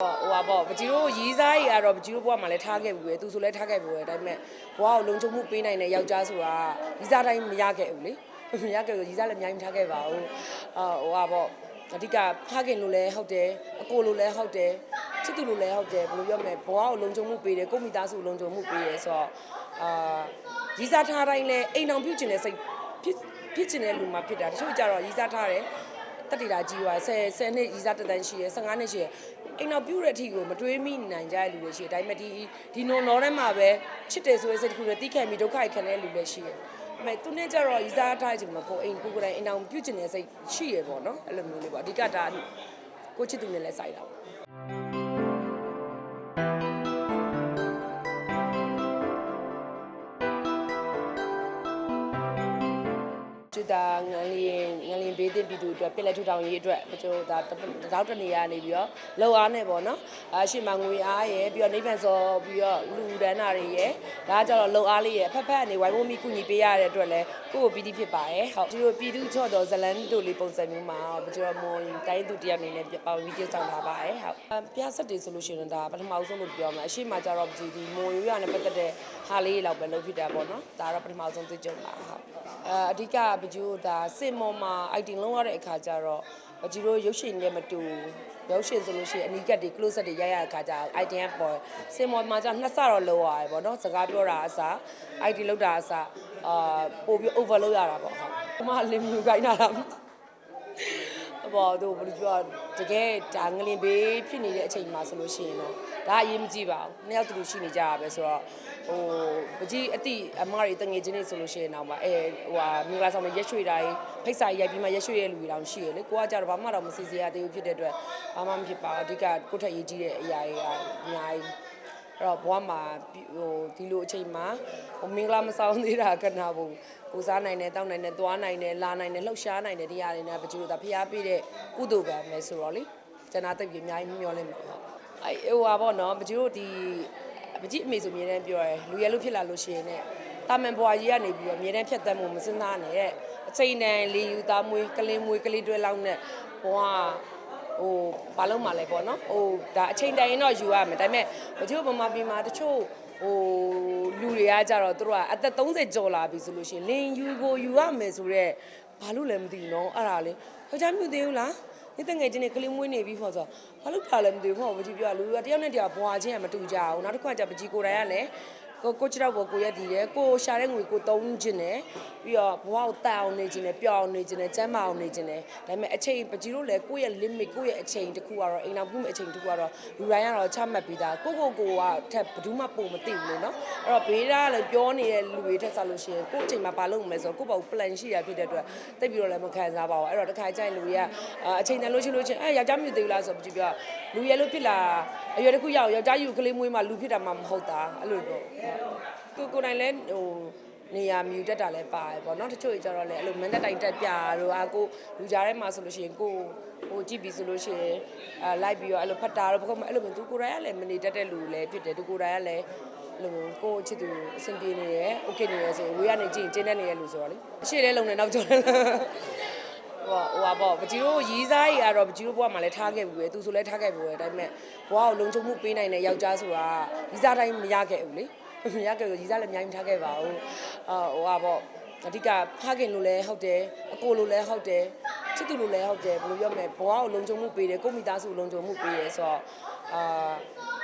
ဟိုပါပေါ့ပကြီးတို့ရီးစားကြီးကတော့ပကြီးတို့ဘဝမှာလည်းထားခဲ့ဘူးပဲသူဆိုလည်းထားခဲ့ဘူးပဲဒါပေမဲ့ဘဝကိုလုံခြုံမှုပေးနိုင်တဲ့ယောက်ျားဆိုတာရီးစားတိုင်းမရခဲ့ဘူးလေမရခဲ့ဘူးရီးစားလည်းအများကြီးမထားခဲ့ပါဘူးအာဟိုပါပေါ့အဓိကဖခင်လို့လည်းဟုတ်တယ်အကိုလို့လည်းဟုတ်တယ်ချစ်သူလို့လည်းဟုတ်တယ်ဘယ်လိုပြောမလဲဘဝကိုလုံခြုံမှုပေးတယ်ကိုယ့်မိသားစုလုံခြုံမှုပေးတယ်ဆိုတော့အာရီးစားထားတိုင်းလည်းအိမ်အောင်ပြုတ်ကျင်တဲ့စိတ်ဖြစ်ဖြစ်ကျင်တဲ့လူမှဖြစ်တာတချို့ကြတော့ရီးစားထားတယ် တက်တီတာကြီးွာ10 10နှစ်ရီစားတက်တန်းရှိရယ်15နှစ်ရှိရယ်အိမ်နောက်ပြုတ်တဲ့အထိကိုမတွေးမိနိုင်ကြတဲ့လူတွေရှိတယ်ဒါပေမဲ့ဒီဒီနိုနော်ထဲမှာပဲချစ်တယ်ဆိုတဲ့စိတ်တစ်ခုနဲ့တီးခံပြီးဒုက္ခရခံတဲ့လူတွေရှိတယ်ဒါပေမဲ့သူနဲ့ကြတော့ရီစားထားခြင်းမကိုအိမ်ကိုကိုယ်တိုင်အိမ်အောင်ပြုတ်ကျင်တဲ့စိတ်ရှိရယ်ပေါ့နော်အဲ့လိုမျိုးလေးပေါ့အဓိကဒါကိုချစ်သူနဲ့လည်းစိုက်တာပေါ့ကျွတာငန်လျ င်ငန်လျင်ဘေးသင့်ပြည်သူအတွက်ပြည်လက်ထူထောင်ရေးအတွက်ကျွန်တော်ဒါတောက်တနေရနေပြီးတော့လောက်အားနဲ့ပေါ့နော်အရှိမငွေအားရယ်ပြီးတော့နေပြန်စောပြီးတော့လူဒန်းတာတွေရယ်ဒါကြတော့လောက်အားလေးရယ်ဖက်ဖက်အနေဝိုင်းဝန်းမိကုညီပေးရတဲ့အတွက်လည်းကိုယ့်ကိုပီတိဖြစ်ပါရယ်ဟုတ်ဒီလိုပြည်သူချော့တော်ဇလန်တို့လေးပုံစံမျိုးမှာကျွန်တော်မွန်တိုင်းသူတယောက်အနေနဲ့ပါဝင်ပြီးဆောင်လာပါရယ်ဟုတ်ပြဆက်တွေဆိုလို့ရှိရင်ဒါပထမဆုံးလို့ပြောမှာအရှိမကြတော့ဒီမွန်ရိုးရနဲ့ပတ်သက်တဲ့ဟာလေးလောက်ပဲလုပ်ဖြစ်တာပေါ့နော်ဒါတော့ပထမဆုံးသိကြပါဟုတ်အအဓိကပကြိုးဒါစင်မော်မှာ item လုံးရတဲ့အခါကျတော့ပကြိုးတို့ရုပ်ရှင်နဲ့မတူရုပ်ရှင်ဆိုလို့ရှိရင်အနီးကပ်တွေ close up တွေရိုက်ရတဲ့အခါကျ item ကပေါ်စင်မော်မှာကျနှစ်ဆတော့လောက်ရတယ်ပေါ့နော်စကားပြောတာအစား item လောက်တာအစားအာပို့ပြီး over လောက်ရတာပေါ့ဟုတ်။အမလင်မြူခိုင်းတာလား အပေါ်တို့ဘယ်လိုပြောတကယ်ဒါငလင်ဘေးဖြစ်နေတဲ့အချိန်မှာဆိုလို့ရှိရင်တော့ဒါအရေးမကြီးပါဘူး။နှစ်ယောက်တူတူရှိနေကြရပဲဆိုတော့ဟိုပကြီးအတိအမတွေတငယ်ချင်းတွေဆိုလို့ရှိရင်တော့မှအဲဟိုဟာမင်္ဂလာဆောင်တွေရက်ရွှေတာကြီးဖိတ်စာရိုက်ပြီးမှရက်ရွှေရဲ့လူတွေတောင်ရှိရလေကိုကကြတော့ဘာမှတော့မစီစီရသေးဘူးဖြစ်တဲ့အတွက်ဘာမှမဖြစ်ပါဘူးအဓိကကိုယ့်ထက်ရေးကြီးတဲ့အရာတွေကအများကြီးအဲ့ တော့ဘဝမှာဟိုဒီလိုအချိန်မှာဟိုမင်္ဂလာမဆောင်သေးတာကနာဘူးကိုစားနိုင်တယ်တောက်နိုင်တယ်သွားနိုင်တယ်လာနိုင်တယ်လှုပ်ရှားနိုင်တယ်တရားတွေနဲ့ပကြိုးတာဖျားပေးတဲ့ကုသိုလ်ကံပဲဆိုတော့လေကျွန်တော်တိတ်ပြီးအများကြီးမျှော်လင့်ပါဟုတ်အဲ့ဟိုပါပေါ့နော်ပကြိုးဒီပကြိအမေဆိုအမြဲတမ်းပြောရဲလူရဲလို့ဖြစ်လာလို့ရှိရင်ねတာမန်ဘွားကြီးကနေပြီးတော့အမြဲတမ်းဖြတ်တန်းမှုမစင်းသားနဲ့တဲ့အချိန်တန်လေယူသားမွေးကလင်းမွေးကလေးတွဲလောက်နဲ့ဘွား ဟိုဘာလို့မှလဲပေါ့နော်ဟိုဒါအချိန်တိုင်ရင်တော့ယူရမယ်ဒါပေမဲ့မချို့ဗမာပြည်မှာတချို့ဟိုလူတွေကကြတော့သူတို့ကအသက်30ကျော်လာပြီဆိုလို့ရှိရင်လင်ယူကိုယူရမယ်ဆိုတော့ဘာလို့လဲမသိဘူးနော်အဲ့ဒါလေဟောကြားမြူသေးဘူးလားဒီတငယ်ချင်းတွေကလေးမွေးနေပြီဟောဆိုဘာလို့ထားလဲမသိဘူးဟောပကြီးပြောလူကတယောက်နဲ့တယောက်ဘွာချင်းကမတူကြဘူးနောက်တစ်ခါကျပကြီးကိုယ်တိုင်ကလည်း ကိုကိုချတော့ဘောကိုရက်တည်တယ်ကိုရှာတဲ့ငွေကိုသုံးခြင်းတယ်ပြီးတော့ဘဝကိုတန်အောင်နေခြင်းတယ်ပျော်အောင်နေခြင်းတယ်ကျမ်းမာအောင်နေခြင်းတယ်ဒါပေမဲ့အချိန်ပကြီးတို့လည်းကိုယ့်ရဲ့ limit ကိုယ့်ရဲ့အချိန်တစ်ခုကတော့အိမ်အောင်ပြုမဲ့အချိန်တစ်ခုကတော့လူတိုင်းကတော့ချမှတ်ပြီးသားကိုကိုကိုကထက်ဘယ်သူမှပုံမသိဘူးလေနော်အဲ့တော့ဘေးသားလည်းပြောနေတဲ့လူတွေထက်ဆလို့ရှိရင်ကိုယ့်အချိန်မှာဘာလုပ်မလဲဆိုတော့ကိုယ့်ဘာကို plan ရှိရဖြစ်တဲ့အတွက်တိတ်ပြီးတော့လည်းမခံစားပါဘူးအဲ့တော့တစ်ခါကျရင်လူတွေကအာအချိန်တန်လို့ရှိလို့ချင်းအဲယောက်ျားမြူသေးဘူးလားဆိုတော့ပကြီးပြောလူရဲလို့ဖြစ်လာအရွယ်တစ်ခုရောက်ယောက်ျားယူကလေးမွေးမှလူဖြစ်တာမှမဟုတ်တာအဲ့လိုပေါ့ကိုကိုယ်တိုင်လည်းဟိုနေရာမြူတက်တာလည်းပါတယ်ပေါ့နော်တချို့ကြတော့လည်းအဲ့လိုမန်တက်တိုင်တက်ပြတို့အာကိုလူကြားထဲမှာဆိုလို့ရှိရင်ကိုဟိုကြည့်ပြီးဆိုလို့ရှိရင်အာလိုက်ပြီးတော့အဲ့လိုဖတ်တာတော့ဘယ်အဲ့လိုမျိုးသူကိုယ်တိုင်ကလည်းမနေတတ်တဲ့လူလည်းဖြစ်တယ်သူကိုယ်တိုင်ကလည်းအဲ့လိုမျိုးကိုယ့်ချစ်သူအဆင်ပြေနေရဲโอเคနေရဲဆိုရင်ဝေးကနေကြည့်ရင်ကျင်းတဲ့နေရဲလူဆိုတော့လေအရှိလဲလုံနေနောက်ကျော်တယ်ဟိုဟိုပါပေါ့ပကြီးတို့ရီးစားကြီးကတော့ပကြီးတို့ဘဝမှာလည်းထားခဲ့ဘူးပဲသူဆိုလည်းထားခဲ့ဘူးပဲဒါပေမဲ့ဘဝကိုလုံခြုံမှုပေးနိုင်တဲ့ယောက်ျားဆိုတာရီးစားတိုင်းမရခဲ့ဘူးလေ မ ရခဲ့ဘူးရီးစားလည်းအများကြီးမထားခဲ့ပါဘူးအာဟိုပါပေါ့အဓိကဖခင်လို့လည်းဟုတ်တယ်အကိုလို့လည်းဟုတ်တယ်ချစ်သူလို့လည်းဟုတ်တယ်ဘယ်လိုပြောမလဲဘဝကိုလုံခြုံမှုပေးတယ်ကိုယ့်မိသားစုလုံခြုံမှုပေးတယ်ဆိုတော့အာ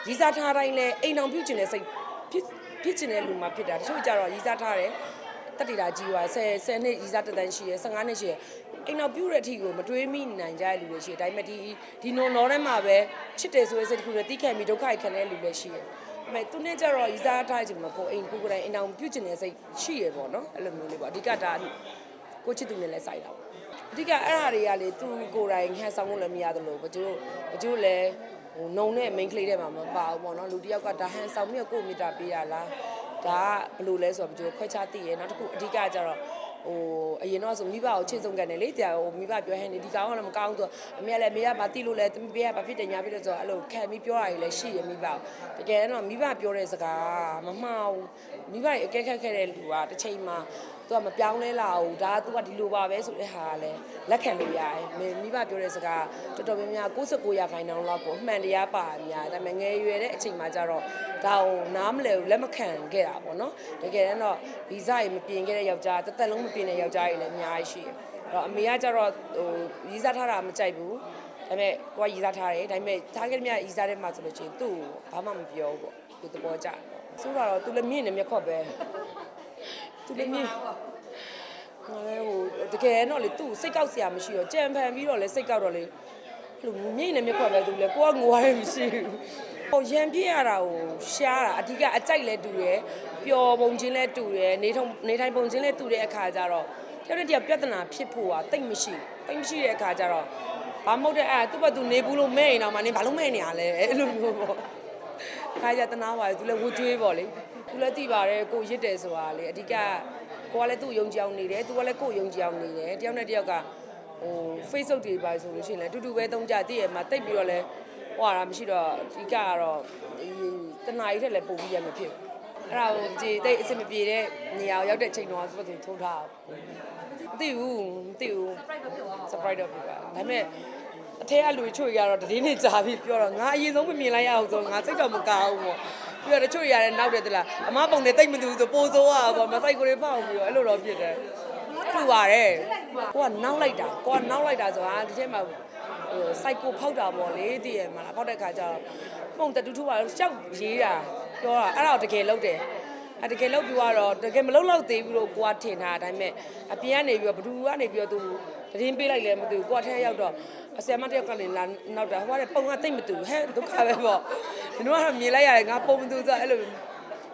ရီးစားထားတိုင်းလည်းအိမ်အောင်ပြုတ်ကျင်တဲ့စိတ်ဖြစ်ဖြစ်ကျင်တဲ့လူမှဖြစ်တာတချို့ကြတော့ရီးစားထားတယ်တက်တီတာကြီးွာ10 10နှစ်ရီစားတက်တန်းရှိရယ်15နှစ်ရှိရယ်အိမ်နောက်ပြုတ်တဲ့အထိကိုမတွေးမိနိုင်ကြတဲ့လူတွေရှိတယ်ဒါပေမဲ့ဒီဒီနိုနော်ထဲမှာပဲချစ်တယ်ဆိုတဲ့စိတ်တစ်ခုနဲ့တီးခံပြီးဒုက္ခရခံတဲ့လူတွေရှိတယ် ဒါပေမဲ့သူနဲ့ကြတော့ရီစားထားခြင်းမကိုအိမ်ကိုကိုယ်တိုင်အိမ်အောင်ပြုတ်ကျင်တဲ့စိတ်ရှိရယ်ပေါ့နော်အဲ့လိုမျိုးလေးပေါ့အဓိကဒါကိုချစ်သူနဲ့လည်းစိုက်တာပေါ့အဓိကအဲ့ဟာတွေကလေသူကိုယ်တိုင်ဟန်ဆောင်လို့လည်းမရသလိုဘကျိုးဘကျိုးလည်းဟိုနှုံနဲ့ main ကလေးတွေမှာမပါဘူးပေါ့နော်လူတစ်ယောက်ကဒါဟန်ဆောင်ပြီးတော့ကိုယ်မီတာပေးရလားဒါကဘယ်လိုလဲဆိုတော့ကျွန်တော်ခွဲခြားသိရနောက်တစ်ခုအဓိကကျတော့ ဟိုအရင်တော့ဆိုမိဘကိုချစ်ဆုံးကန်တယ်လေတရားဟိုမိဘပြောဟဲ့နေဒီကောင်ကလည်းမကောင်းဆိုအမေကလည်းမေကဘာတိလို့လဲတမီးကဘာဖြစ်တယ်ညာဖြစ်တယ်ဆိုတော့အဲ့လိုခံပြီးပြောတာကြီးလည်းရှိရမိဘတကယ်တော့မိဘပြောတဲ့စကားမမှားဘူးမိဘကြီးအကဲခက်ခဲ့တဲ့လူကတစ်ချိန်မှာဟသူကမပြောင်းလဲလာဘူးဒါက तू ကဒီလိုပါပဲဆိုတဲ့ဟာကလည်းလက်ခံလို့ရတယ်မိမိဘပြောတဲ့စကားတော်တော်များများ69ရာခိုင်နှုန်းလောက်ကိုအမှန်တရားပါအများဒါပေမဲ့ငယ်ရွယ်တဲ့အချိန်မှာကျတော့ဒါကိုနားမလည်ဘူးလက်မခံခဲ့တာပေါ့နော်တကယ်တမ်းတော့ဗီဇရေမပြင်ခဲ့တဲ့ယောက်ျားတစ်သက်လုံးမပြင်တဲ့ယောက်ျားတွေလည်းအများကြီးရှိတယ်အဲ့တော့အမေကကျတော့ဟိုရီးစားထားတာမကြိုက်ဘူးဒါပေမဲ့ကိုကရီးစားထားတယ်ဒါပေမဲ့ထားခဲ့တဲ့မြတ်ရီးစားတဲ့မှာဆိုလို့ချင်းသူ့ကိုဘာမှမပြောဘူးပေါ့သူသဘောကျတယ်ပေါ့ဆိုတော့သူလည်းမြင့်နေမျက်ခွက်ပဲ သူလည်းမြင့်ငါလည်းဟိုတကယ်တော့လေသူ့စိတ်ကောက်စရာမရှိတော့ကြံဖန်ပြီးတော့လေစိတ်ကောက်တော့လေအဲ့လိုမြိတ်နေမြက်ခွက်ပဲသူလေကိုကငိုရတယ်မရှိဘူးဟိုရံပြည့်ရတာကိုရှားတာအဓိကအကြိုက်လဲတူတယ်ပျော်ပုံချင်းလဲတူတယ်နေထုံနေထိုင်ပုံချင်းလဲတူတဲ့အခါကျတော့တယောက်နဲ့တယောက်ပြဿနာဖြစ်ဖို့ကတိတ်မရှိတိတ်မရှိတဲ့အခါကျတော့ဘာမဟုတ်တဲ့အဲ့သူ့ဘက်သူနေဘူးလို့မဲ့ရင်တော့မနေဘာလို့မဲ့နေရလဲအဲ့လိုမျိုးပေါ့ ခါကြတနာပါတယ်သူလည်းဝှကျွေးပေါ့လေသူလည်းသိပါတယ်ကိုရစ်တယ်ဆိုတာလေအဓိကကိုကလည်းသူ့ယုံကြည်အောင်နေတယ်သူကလည်းကိုယ်ယုံကြည်အောင်နေတယ်တယောက်နဲ့တယောက်ကဟို Facebook တွေပါဆိုလို့ရှိရင်လည်းအတူတူပဲသုံးကြတည့်ရမှာတိတ်ပြီးတော့လဲဟွာတာမရှိတော့ဒီကကတော့ဒီတနားရီထက်လည်းပို့ပြီးရမှာဖြစ်ဘူးအဲ့ဒါကိုကြည်တိတ်အဆင်မပြေတဲ့နေရာကိုရောက်တဲ့ချိန်တော့သူကသူထုံးထားမသိဘူးမသိဘူး surprise တော့ပြပါဒါပေမဲ့ အထက်ကလူချို့ရတော့တည်င်းနေကြာပြီပြောတော့ငါအရင်ဆုံးမမြင်လိုက်ရအောင်ဆိုငါစိတ်တော့မကောင်းဘူးပေါ့ပြီးတော့တချို့ရတဲ့နောက်တယ်သလားအမပုံနဲ့တိတ်မတူဘူးဆိုပိုဆိုးอ่ะပေါ့မဆိုင်ကိုတွေဖောက်ပြီးတော့အဲ့လိုတော့ဖြစ်တယ်တူပါတယ်ကိုကနောက်လိုက်တာကိုကနောက်လိုက်တာဆိုတာဒီထဲမှာဟိုစိုက်ကိုဖောက်တာပေါ့လေတည်ရမှာလားဖောက်တဲ့ခါကျတော့ပုံတတူထူပါရှောက်ရေးတာပြောတာအဲ့ဒါတော့တကယ်လုပ်တယ်အတကယ်လောက်ပြီးတော့တကယ်မလောက်လောက်သေးဘူးလို့ကိုကထင်တာဒါပေမဲ့အပြင်ကနေပြီးတော့ဘသူကနေပြီးတော့သူ သတင်းပေးလိုက်လဲမသိဘူးကိုကထဲရောက်တော့အဆယ်မတစ်ယောက်ကနေလာနောက်တာဟိုကပုံကတိတ်မတူဟဲ့ဒုက္ခပဲပေါ့ဒီတော့ကတော့မြင်လိုက်ရတယ်ငါပုံမတူဆိုအဲ့လို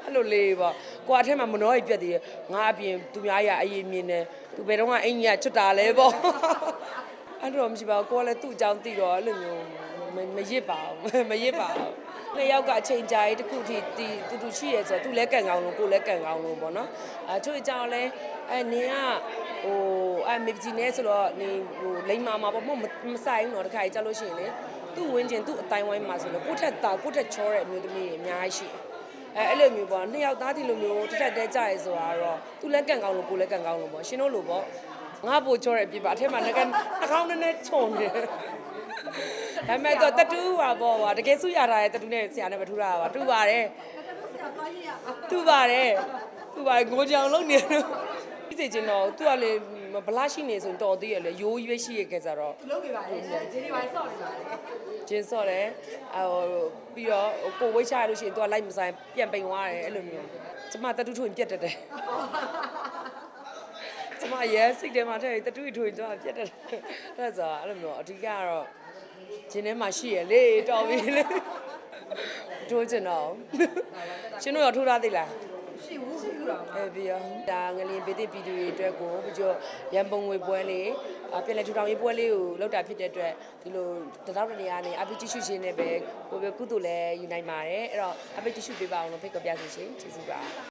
အဲ့လိုလေးပေါ့ကိုကအထက်မှာမနှောကြီးပြက်သေးတယ်ငါအပြင်သူများရအရင်မြင်တယ်သူဘယ်တော့မှအိမ်ကြီးကချွတ်တာလဲပေါ့အဲ့တော့မရှိပါဘူးကိုကလည်းသူ့အကြောင်းသိတော့အဲ့လိုမျိုးမမရစ်ပါဘူးမရစ်ပါဘူး နှစ်ယောက်ကအချိန်ကြာရေးတစ်ခုထိတီတူတူရှိရဲဆိုတော့သူလည်းကန်ကောင်းလို့ကိုလည်းကန်ကောင်းလို့ပေါ့နော်အဲချို့အကြောင်းလဲအဲနင်ကဟိုအဲမေပကြီးနေဆိုတော့နေဟိုလိမ္မာမှာပေါ့မမဆိုင်ဘူးတော့တခါကြီးကြာလို့ရှိရင်လေသူ့ဝင်းကျင်သူ့အတိုင်းဝိုင်းမှာဆိုလို့ကိုယ့်ထက်တာကိုယ့်ထက်ချောတဲ့အမျိုးသမီးတွေအများကြီးရှိတယ်အဲအဲ့လိုမျိုးပေါ့နှစ်ယောက်သားဒီလိုမျိုးတစ်ထက်တည်းကြာရဲဆိုတာတော့သူလည်းကန်ကောင်းလို့ကိုလည်းကန်ကောင်းလို့ပေါ့ရှင်တို့လိုပေါ့ငါပို့ချောတဲ့အပြစ်ပါအထက်မှာလည်းအကောင်းနဲ့နဲ့ခြုံနေတယ် ဒါပေမဲ့တော့တတူးပါပေါ့ကွာတကယ်စုရထားတဲ့တတူးနဲ့ဆရာနဲ့မထူတာပါတူပါတယ်တူပါတယ်တူပါတယ်ငိုကြောင်လုံးနေတော့ဒီစိတ်ချင်းတော့သူကလေဘလားရှိနေဆိုရင်တော်သေးရလေရိုးကြီးပဲရှိရခဲ့ကြတော့လုပ်နေပါလေဂျင်းဒီပိုင်းဆော့နေပါလေဂျင်းစော့တယ်ဟိုပြီးတော့ကိုဝိတ်ချရလို့ရှိရင်သူကလိုက်မဆိုင်ပြန်ပိန်သွားတယ်အဲ့လိုမျိုးကျမတတူးထွင်ပြတ်တတ်တယ်ကျမရဲစိတ်ထဲမှာထဲတတူးထွင်တော့ပြတ်တတ်တယ်အဲ့ဒါဆိုအဲ့လိုမျိုးအဓိကကတော့ ဂျင်းထဲမှာရှိရလေတော်ပြီလေထိုးချင်တော့ရှင်တို့ရောထိုးထားသေးလားရှိဘူးရှိဘူးတော့အဲပြီးတော့ဒါငလျင်ပေတိဗီဒီယိုတွေအတွက်ကိုပြီးတော့ရန်ပုံငွေပွဲလေးအပြည့်လက်ထူထောင်ရေးပွဲလေးကိုလောက်တာဖြစ်တဲ့အတွက်ဒီလိုတတောက်တနေရာနေအပိကြည့်ရှုခြင်းနဲ့ပဲကိုပဲကုသိုလ်လဲယူနိုင်ပါတယ်အဲ့တော့အပိကြည့်ရှုပေးပါအောင်လို့ဖိတ်ခေါ်ပြစီရှင်ကျေးဇူးပါ